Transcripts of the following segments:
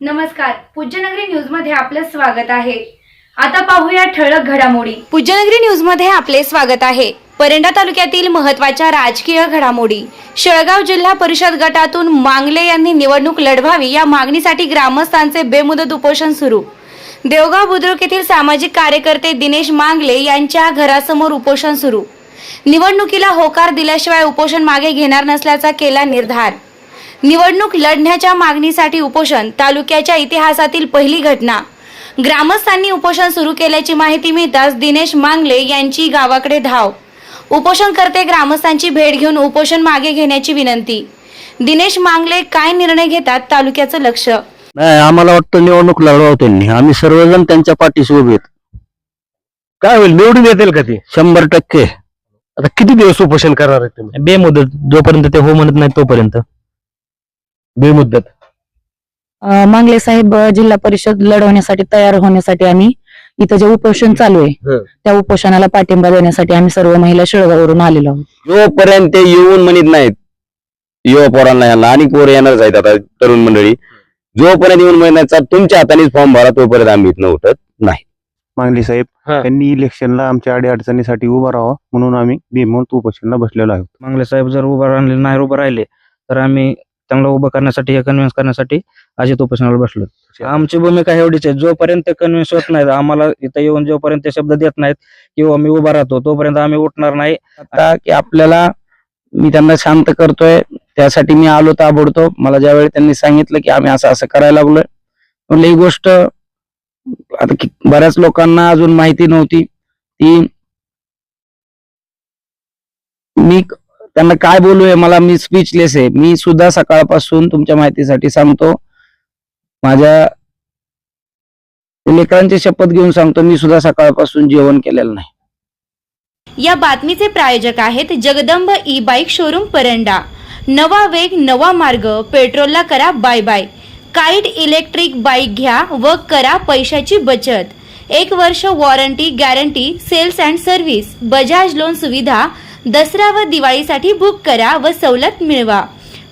नमस्कार पूज्यनगरी न्यूजमध्ये आपलं स्वागत आहे. आता पाहूया ठळक घडामोडी. पूज्यनगरी न्यूजमध्ये आपले स्वागत आहे. परंडा तालुक्यातील महत्त्वाच्या राजकीय घडामोडी. शेळगाव जिल्हा परिषद गटातून मांगले यांनी निवडणूक लढवावी या मागणीसाठी ग्रामस्थांचे बेमुदत उपोषण सुरू. देवगाव बुद्रुक येथील सामाजिक कार्यकर्ते दिनेश मांगले यांच्या घरासमोर उपोषण सुरू. निवडणुकीला होकार दिल्याशिवाय उपोषण मागे घेणार नसल्याचा केला निर्धार. निवडणूक लढण्याच्या मागणीसाठी उपोषण तालुक्याच्या इतिहासातील पहिली घटना. ग्रामस्थांनी उपोषण सुरू केल्याची माहिती मिळताच दिनेश मांगले यांची गावाकडे धाव. उपोषणकर्ते ग्रामस्थांची भेट घेऊन उपोषण मागे घेण्याची विनंती. दिनेश मांगले काय निर्णय घेतात तालुक्याचं लक्ष? नाही आम्हाला वाटतं निवडणूक लढवावं त्यांनी. आम्ही सर्वजण त्यांच्या पाठीशी उभे आहेत. काय होईल? निवडून येतील का ती? शंभर टक्के. आता किती दिवस उपोषण करणार आहे तुम्ही? बेमुदत जोपर्यंत ते हो म्हणत नाही तोपर्यंत. बेमुद्दत अ, मांगले साहेब अ, जिल्हा परिषद लढवण्यासाठी तयार होण्यासाठी आम्ही इथं जे उपोषण चालू आहे हं. त्या उपोषणाला पाठिंबा देण्यासाठी आम्ही सर्व महिला शेळगाववरून आलेलो आहोत जोपर्यंत ते येऊन म्हणत नाहीत युवा पोरांना यांना आणि पोरं येणारच आहेत आता तरुण मंडळी जोपर्यंत येऊन म्हणत नाहीत, "सर, तुमच्या हातानेच फॉर्म भरा तोपर्यंत आम्ही इथनं उठत मांगली साहेब हा. त्यांनी इलेक्शनला आमच्या अडी अडचणीसाठी उभं राहावं म्हणून आम्ही भीमवंत उपोषणला बसलेलो आहोत मांगले साहेब जर उभं राहिले नाही उभं राहिले तर आम्ही त्यांना उभं करण्यासाठी हे कन्व्हिन्स करण्यासाठी अजित उपोषणाला बसलो आमची भूमिका एवढीच आहे. जोपर्यंत कन्व्हिन्स होत नाहीत आम्हाला इथं येऊन जोपर्यंत शब्द देत नाहीत किंवा मी उभा राहतो तोपर्यंत आम्ही उठणार नाही. आता की आपल्याला मी त्यांना शांत करतोय त्यासाठी मी आलो ताबडतोब. मला ज्यावेळी त्यांनी सांगितलं की आम्ही असं असं करायला लागलोय. म्हणलं ही गोष्ट आता बऱ्याच लोकांना अजून माहिती नव्हती. ती मी त्यांना काय बोलू आहे मला मी स्पीचलेस आहे. मी सुद्धा सकाळपासून तुमच्या माहितीसाठी सांगतो माझ्या लेकरांची शपथ घेऊन सांगतो मी सुद्धा सकाळपासून जेवण केलेलं नाही. या बातमीचे प्रायोजक आहेत Jagdamb E bike showroom Paranda. नवा वेग नवा मार्ग पेट्रोलला करा bye bye. Kite electric bike घ्या व करा पैशाची बचत. एक वर्ष warranty guarantee sales and service Bajaj loan सुविधा दसरा व दिवाळीसाठी बुक करा व सवलत मिळवा.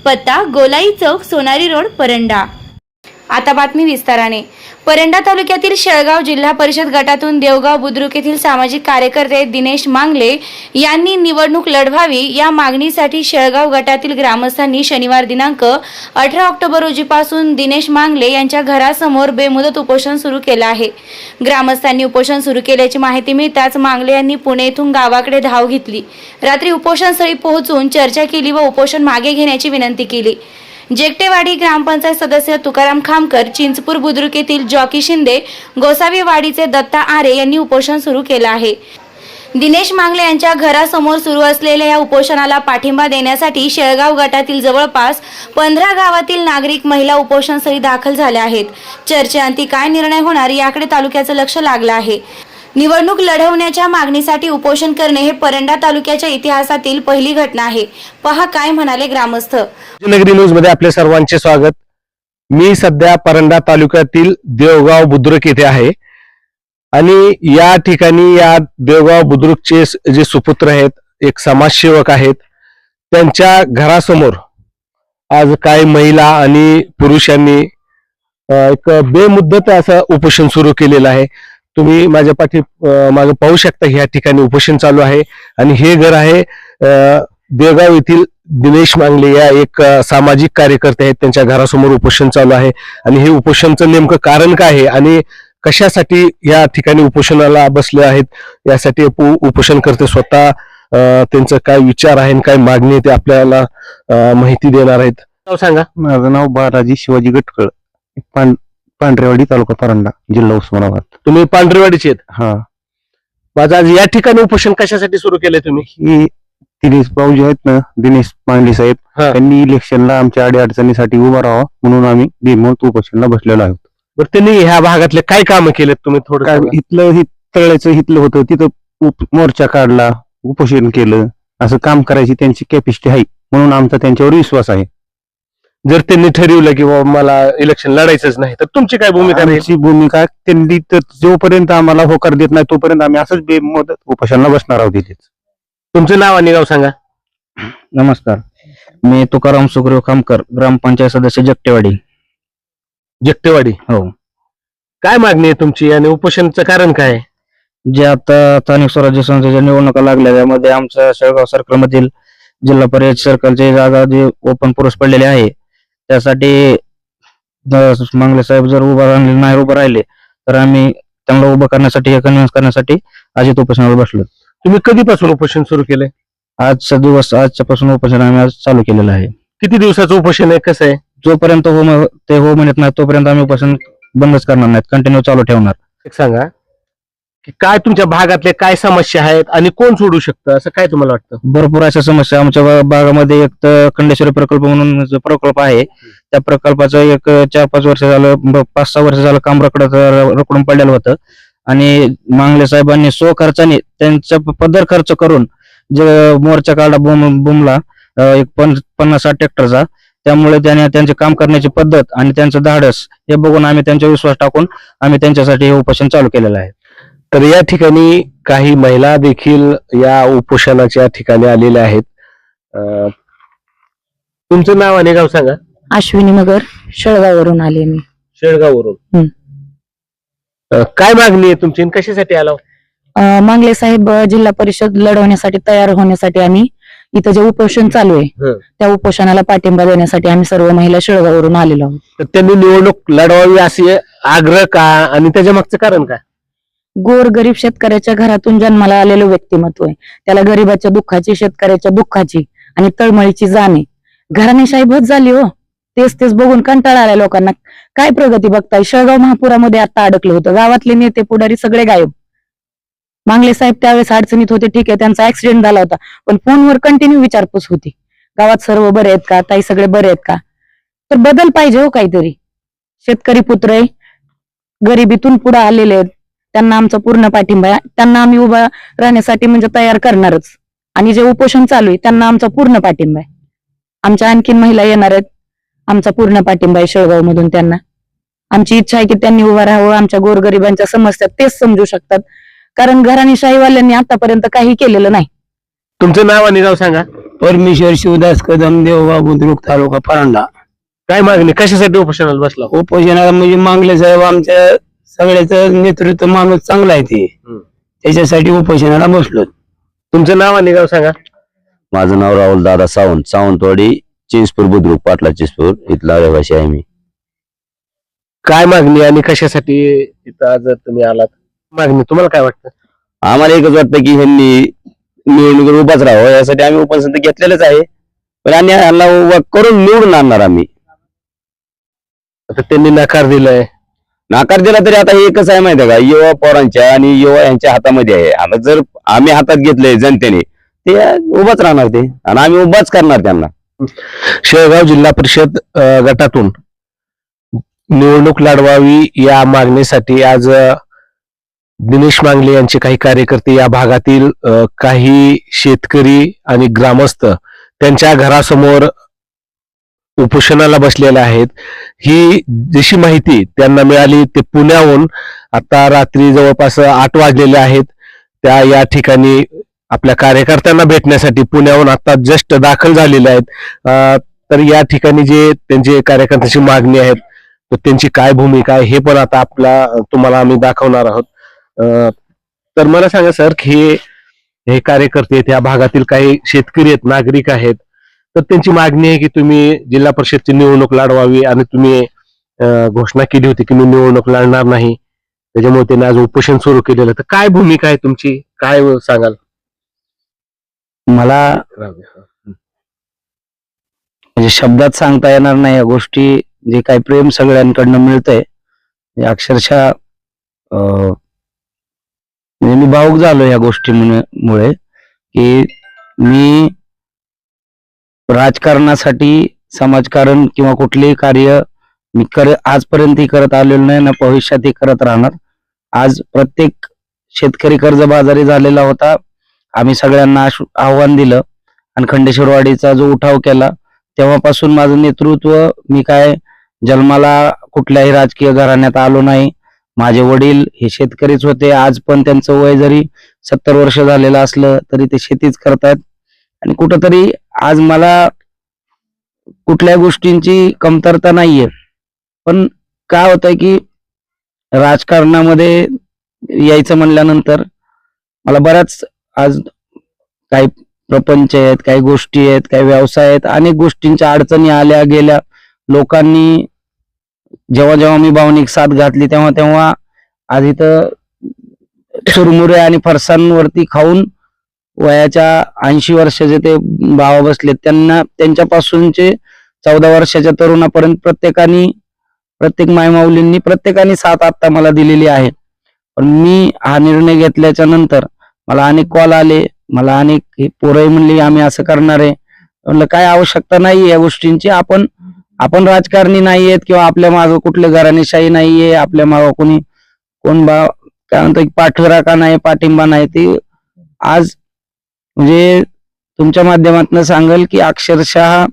पत्ता गोलाई चौक सोनारी रोड परंडा. आता बातमी विस्ताराने. परंडा तालुक्यातील शेळगाव जिल्हा परिषद गटातून देवगाव बुद्रुक येथील सामाजिक कार्यकर्ते दिनेश मांगले यांनी निवडणूक लढवावी या मागणीसाठी शेळगाव गटातील ग्रामस्थांनी शनिवार दिनांक अठरा ऑक्टोबर रोजीपासून दिनेश मांगले यांच्या घरासमोर बेमुदत उपोषण सुरू केलं आहे. ग्रामस्थांनी उपोषण सुरू केल्याची माहिती मिळताच मांगले यांनी पुणे येथून गावाकडे धाव घेतली. रात्री उपोषणस्थळी पोहोचून चर्चा केली व उपोषण मागे घेण्याची विनंती केली. जेकटेवाडी ग्रामपंचायत सदस्य तुकाराम खामकर चिंचपूर बुद्रुक येथील जॉकी शिंदे गोसावीवाडीचे दत्ता आरे यांनी उपोषण सुरू केलं आहे. दिनेश मांगले यांच्या घरासमोर सुरू असलेल्या या उपोषणाला पाठिंबा देण्यासाठी शेळगाव गटातील जवळपास पंधरा गावातील नागरिक महिला उपोषणस्थळी दाखल झाल्या आहेत. चर्चेअंती काय निर्णय होणार याकडे तालुक्याचं लक्ष लागलं आहे. निवडणूक लढवण्याच्या मागणीसाठी उपोषण करणे हे परंडा तालुक्याच्या इतिहासातील पहिली घटना आहे. पहा काय म्हणाले ग्रामस्थ. नगरी न्यूजमध्ये आपले सर्वांचे स्वागत. मी सध्या परंडा तालुक्यातील देवगाव बुद्रुक येथे आहे. आणि या ठिकाणी या देवगाव बुद्रुकचे जे सुपुत्र आहेत एक समाजसेवक आहेत त्यांच्या घरासमोर आज काही महिला आणि पुरुषांनी एक बेमुद्दत असं उपोषण सुरू केलेलं आहे. तुम्ही माझ्या पाठी मागे पाहू शकता ह्या ठिकाणी उपोषण चालू आहे. आणि हे घर आहे अ, देवगाव येथील दिनेश मांगले या एक सामाजिक कार्यकर्ते आहेत. त्यांच्या घरासमोर उपोषण चालू आहे. आणि हे उपोषणचं नेमकं कारण काय आहे आणि कशासाठी या ठिकाणी उपोषणाला बसले आहेत यासाठी उपोषण करते स्वतः त्यांचं काय विचार आहे आणि काय मागणी आहे ते आपल्याला माहिती देणार आहेत. सांगा. माझं नाव बालाजी शिवाजी गटकळ. पां पांढरेवाडी तालुका परंडा जिल्हा उस्मानाबाद. तुम्ही पांढरेवाडीचे आहेत? हा. माझं आज या ठिकाणी उपोषण कशासाठी सुरू केलंय तुम्ही? ही दिनेश भाऊ जे आहेत ना दिनेश मांगली साहेब हा. त्यांनी इलेक्शनला आमच्या अडी अडचणीसाठी उभं राहावं म्हणून आम्ही भीमवंत उपोषणला बसलेलो आहोत. बरं त्यांनी ह्या भागातले काय कामं केलेत तुम्ही थोडं काय सांगा. इथलं ही तळ्याचं इथलं होतं तिथं उप- मोर्चा काढला उपोषण केलं असं काम करायची त्यांची कॅपॅसिटी आहे म्हणून आमचा त्यांच्यावर विश्वास आहे. जर त्यांनी ठरवलं की बाबा मला इलेक्शन लढायचंच नाही तर तुमची काय भूमिका राहील? आमची भूमिका त्यांनी तर जोपर्यंत आम्हाला होकार देत नाही तोपर्यंत आम्ही असंच बेमुदत उपोषणाला बसणार आहोत इथेच. तुमचं नाव आणि गाव सांगा. नमस्कार. मी तुकाराम सुग्रीव खामकर ग्रामपंचायत सदस्य जगटेवाडी जगतेवाडी? हो. काय मागणी आहे तुमची? आणि उपोषणचं कारण काय? आहे? जे आता स्थानिक स्वराज्य संस्थेच्या निवडणुका लागल्या त्यामध्ये आमच्या शेळगाव सर्कल मधील जिल्हा परिषद सर्कलची जागा जी ओपन पुरुष पडलेली आहे त्यासाठी मंगले साहेब जर उभा राहिले नाही उभं राहिले तर आम्ही त्यांना उभं करण्यासाठी कन्व्हिन्स करण्यासाठी अजित उपोषणाला बसलो. तुम्ही कधीपासून उपोषण सुरू केलंय? आजचा दिवस आजच्या पासून उपोषण आम्ही आज चालू केलेलं आहे. किती दिवसाचं उपोषण आहे? कसं आहे? जोपर्यंत हो ते हो म्हणत नाही तोपर्यंत आम्ही उपोषण बंदच करणार नाहीत कंटिन्यू चालू ठेवणार. एक सांगा. की काय तुमच्या भागातल्या काय समस्या आहेत आणि कोण सोडू शकतं? असं काय तुम्हाला वाटतं? भरपूर अशा समस्या आमच्या भा- भागामध्ये एक तर खंडेश्वरी प्रकल्प म्हणून जो प्रकल्प आहे त्या प्रकल्पाचं एक चार पाच वर्ष झालं ब- पाच सहा वर्ष झालं काम रकडत रकडून पडलेलं होतं. आणि मांगले साहेबांनी सो खर्चाने त्यांच्या प- पदर खर्च करून जे मोर्चा काढला बुम बुमला अं, एक पन- पन्नास साठ ट्रॅक्टरचा त्यामुळे त्याने त्यांचे काम करण्याची पद्धत आणि त्यांचं धाडस हे बघून आम्ही त्यांचा विश्वास टाकून आम्ही त्यांच्यासाठी हे उपोषण चालू केलेलं आहे. तर या ठिकाणी काही महिला देखील या उपोषणाच्या ठिकाणी आलेल्या आहेत. अं, तुमचं नाव आणि गाव सांगा. अश्विनी नगर शेळगाववरून आले मी. शेळगाववरून. हं. अं, काय मागणी आहे तुमची आणि कशासाठी आला अं, मांगले साहेब अं, जिल्हा परिषद लढवण्यासाठी तयार होण्यासाठी आम्ही इथं जे उपोषण चालू आहे हं. त्या उपोषणाला पाठिंबा देण्यासाठी आम्ही सर्व महिला शेळगाववरून आलेलो आहोत. तर त्यांनी निवडणूक लढवावी असे आग्रह का आणि त्याच्या मागचं कारण काय? गोर गरीब शेतकऱ्याच्या घरातून जन्माला आलेलं व्यक्तिमत्व आहे. त्याला गरीबाच्या दुःखाची शेतकऱ्याच्या दुःखाची आणि तळमळीची जाणे घराणेशाही भत झाली हो. तेच तेच बघून कंटाळा आल्या लोकांना. काय प्रगती बघताय? शेळगाव महापुरामध्ये आता अडकलं होतं. गावातले नेते पुढारी सगळे गायब. मांगले साहेब त्यावेळेस अडचणीत होते ठीक आहे त्यांचा ऍक्सिडेंट झाला होता. पण फोनवर कंटिन्यू विचारपूस होती. गावात सर्व बरे आहेत का? ताई सगळे बरे आहेत का? तर बदल पाहिजे हो काहीतरी. शेतकरी पुत्र आहे. गरिबीतून पुढे आलेले आहेत. त्यांना आमचा पूर्ण पाठिंबा आहे. त्यांना आम्ही उभा राहण्यासाठी म्हणजे तयार करणारच. आणि जे उपोषण चालू आहे त्यांना आमचा पूर्ण पाठिंबा आहे. आमच्या आणखीन महिला येणार आहेत. आमचा पूर्ण पाठिंबा आहे शेळगाव मधून त्यांना. आमची इच्छा आहे की त्यांनी उभा राहावं आमच्या गोरगरिबांच्या समस्या तेच समजू शकतात. कारण घराणेशाहीवाल्यांनी आतापर्यंत काही केलेलं नाही. तुमचं नाव आणि गाव सांगा. परमेश्वर शिवदास कदम देवगाव बुद्रुक तालुका परांडा काय मागणी? कशासाठी उपोषणाला बसला? उपोषणाला म्हणजे मांगले साहेब आमच्या सगळ्याचं नेतृत्व माणूस चांगला आहे ते. त्याच्यासाठी उपोषणाला बसलो तुमचं नाव आणि गाव सांगा. माझं नाव राहुल दादा सावंत सावंतवाडी चिंचपूर बुद्रुक पाटला चिंचपूर इथला रहिवासी आहे मी. काय मागणी आणि कशासाठी इथं आज तुम्ही आलात? मागणी तुम्हाला काय वाटतं? आम्हाला एकच वाटतं की ह्यांनी निवडणुकीत उभाच राहावं यासाठी आम्ही उपोषण तर घेतलेलंच आहे. पण आणि ह्यांना उभा करून निवडून आणणार आम्ही. आता त्यांनी नकार दिलाय. नाकार दिला तरी आता हे कसं आहे माहिती आहे का? युवा पोरांच्या आणि युवा यांच्या हातामध्ये आहे. आता जर आम्ही हातात घेतले जनतेने ते उभाच राहणार ते. आणि आम्ही उभाच करणार त्यांना. शेळगाव जिल्हा परिषद गटातून निवडणूक लढवावी या मागणीसाठी आज दिनेश मांगले यांचे काही कार्यकर्ते या भागातील काही शेतकरी आणि ग्रामस्थ त्यांच्या घरासमोर उपोषणाला बसलेले आहेत. ही जशी माहिती त्यांना मिळाली ते पुण्याहून आता रात्री जवळपास आठ वाजलेले आहेत. त्या या ठिकाणी आपल्या कार्यकर्त्यांना भेटण्यासाठी पुण्याहून आता जस्ट दाखल झालेले आहेत. तर या ठिकाणी जे त्यांचे कार्यकर्त्यांची मागणी आहेत तर त्यांची काय भूमिका आहे हे पण आता आपला तुम्हाला आम्ही दाखवणार आहोत. तर मला सांगा सर की हे हे कार्यकर्ते आहेत या भागातील काही शेतकरी आहेत नागरिक आहेत तर त्यांची मागणी आहे की तुम्ही जिल्हा परिषदची निवडणूक लढवावी आणि तुम्ही घोषणा केली होती की मी निवडणूक लढणार नाही. त्याच्यामुळे त्यांनी आज उपोषण सुरू केलेलं. तर काय भूमिका आहे तुमची? काय सांगाल? मला म्हणजे शब्दात सांगता येणार नाही. या गोष्टी जे काही प्रेम सगळ्यांकडनं मिळतंय अक्षरशः म्हणजे मी भाऊक झालो या गोष्टीमुळे की मी राजकारणासाठी समाजकारण किंवा कुठलेही कार्य मी कर आजपर्यंतही करत आलेलो नाही ना भविष्यातही करत राहणार. आज प्रत्येक शेतकरी कर्जबाजारी झालेला होता. आम्ही सगळ्यांना आव्हान दिलं आणि खंडेश्वरवाडीचा जो उठाव केला तेव्हापासून माझं नेतृत्व मी काय जन्माला कुठल्याही राजकीय घराण्यात आलो नाही. माझे वडील हे शेतकरीच होते. आज पण त्यांचं वय जरी सत्तर वर्ष झालेलं असलं तरी ते शेतीच करतात आणि कुठंतरी आज मला कुठल्या गोष्टींची कमतरता नाहीये. पण काय होतंय की राजकारणामध्ये यायचं म्हणल्यानंतर मला बऱ्याच आज काही प्रपंच आहेत काही गोष्टी आहेत काही व्यवसाय आहेत अनेक गोष्टींच्या अडचणी आल्या गेल्या. लोकांनी जेव्हा जेव्हा मी भावनिक साथ घातली तेव्हा तेव्हा आज इथं चुरमुरे आणि फरसांवरती खाऊन वयाच्या ऐंशी वर्षाचे ते भावा बसलेत. त्यांना त्यांच्यापासूनचे चौदा वर्षाच्या तरुणापर्यंत प्रत्येकाने प्रत्येक मायमाऊलींनी प्रत्येकाने साथ आत्ता मला दिलेली आहे. पण मी हा निर्णय घेतल्याच्या नंतर मला अनेक कॉल आले मला अनेक हे पोरही म्हणली आम्ही असं करणार आहे. म्हणलं काय आवश्यकता नाही या गोष्टींची. आपण आपण राजकारणी नाही आहेत किंवा आपल्या मागं कुठले घराणेशाही नाहीये आपल्या मागं कोणी कोण बा काय म्हणतो एक पाठविराका नाही पाठिंबा नाही. ते आज म्हणजे तुमच्या माध्यमातून सांगेल की अक्षरशः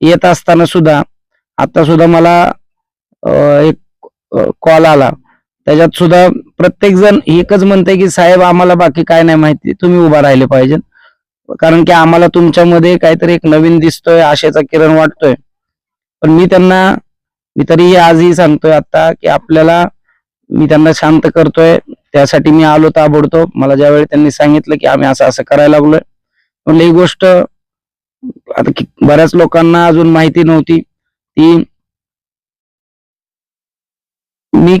येत असताना सुद्धा आता सुद्धा मला एक कॉल आला. त्याच्यात सुद्धा प्रत्येक जण एकच म्हणते की साहेब आम्हाला बाकी काय नाही माहिती तुम्ही उभा राहिले पाहिजे कारण की आम्हाला तुमच्यामध्ये काहीतरी एक नवीन दिसतोय आशेचा किरण वाटतोय. पण मी त्यांना मी तरी आजही सांगतोय आता की आपल्याला मी त्यांना शांत करतोय. त्यासाठी मी आलो ताबडतोब. मला ज्यावेळी त्यांनी सांगितलं की आम्ही असं असं करायला लागलोय. म्हणलं ही गोष्ट आता बऱ्याच लोकांना अजून माहिती नव्हती ती मी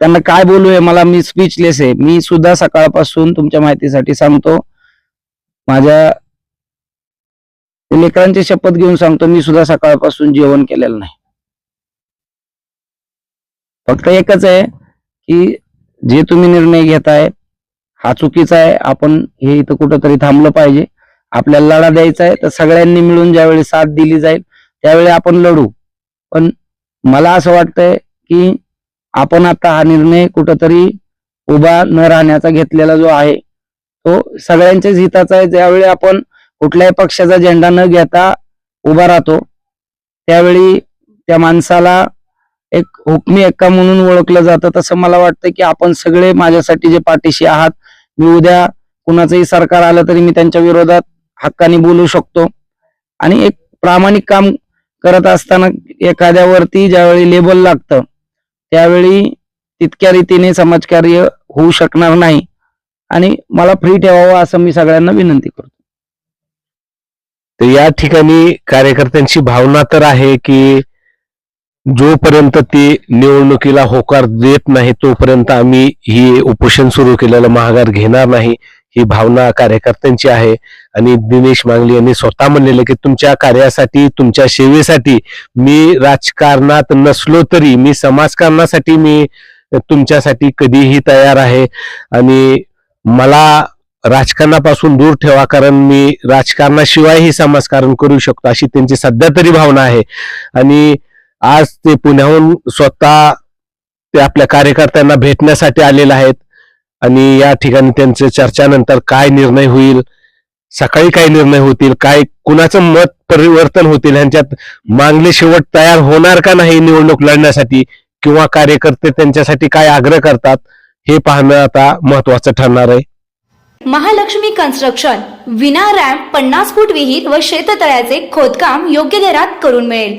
त्यांना काय बोलू आहे मला मी स्पीचलेस आहे. मी सुद्धा सकाळपासून तुमच्या माहितीसाठी सांगतो. माझ्या लेकरांची शपथ घेऊन सांगतो मी सुद्धा सकाळपासून जेवण केलेलं नाही. फक्त एकच आहे की जे तुम्ही निर्णय घेताय हा चुकीचा आहे. आपण हे इथं कुठंतरी थांबलं पाहिजे. आपल्याला लढा द्यायचा आहे तर सगळ्यांनी मिळून ज्यावेळी साथ दिली जाईल त्यावेळी आपण लढू. पण मला असं वाटतंय की आपण आता हा निर्णय कुठंतरी उभा न राहण्याचा घेतलेला जो आहे तो सगळ्यांच्याच हिताचा आहे. ज्यावेळी आपण कुठल्याही पक्षाचा झेंडा न घेता उभा राहतो त्यावेळी त्या माणसाला हुकमी एक्का म्हणून ओळखलं जातं तसं मला वाटतं की आपण सगळे माझ्यासाठी जे पाठीशी आहात मी उद्या कुणाचंही सरकार आलं तरी मी त्यांच्या विरोधात हक्काने बोलू शकतो. आणि एक प्रामाणिक काम करत असताना एखाद्यावरती ज्यावेळी लेबल लागतं त्यावेळी तितक्या रीतीने समाजकार्य होऊ शकणार नाही. आणि मला फ्री ठेवावं असं मी सगळ्यांना विनंती करतो. तर या ठिकाणी कार्यकर्त्यांची भावना तर आहे की जोपर्यंत ते निवडणुकीला होकार देत नाही तोपर्यंत आम्ही ही उपोषण सुरू केलेलं महागार घेणार नाही. ही भावना कार्यकर्त्यांची आहे. आणि दिनेश मांगली यांनी स्वतः म्हणलेलं की तुमच्या कार्यासाठी तुमच्या सेवेसाठी मी राजकारणात नसलो तरी मी समाजकारणासाठी मी तुमच्यासाठी कधीही तयार आहे. आणि मला राजकारणापासून दूर ठेवा कारण मी राजकारणाशिवायही समाजकारण करू शकतो अशी त्यांची सध्या तरी भावना आहे. आणि आज ते पुण्याहून स्वतः ते आपल्या कार्यकर्त्यांना भेटण्यासाठी आलेले आहेत. आणि या ठिकाणी त्यांच्या चर्चानंतर काय निर्णय होईल सकाळी काय निर्णय होतील काय कुणाचं मत परिवर्तन होतील ह्यांच्यात मागले शेवट तयार होणार का नाही निवडणूक लढण्यासाठी किंवा कार्यकर्ते त्यांच्यासाठी काय आग्रह करतात हे पाहणं आता महत्वाचं ठरणार आहे. महालक्ष्मी कन्स्ट्रक्शन विना रॅम्प पन्नास फूट विहीर व शेततळ्याचे खोदकाम योग्य दरात करून मिळेल.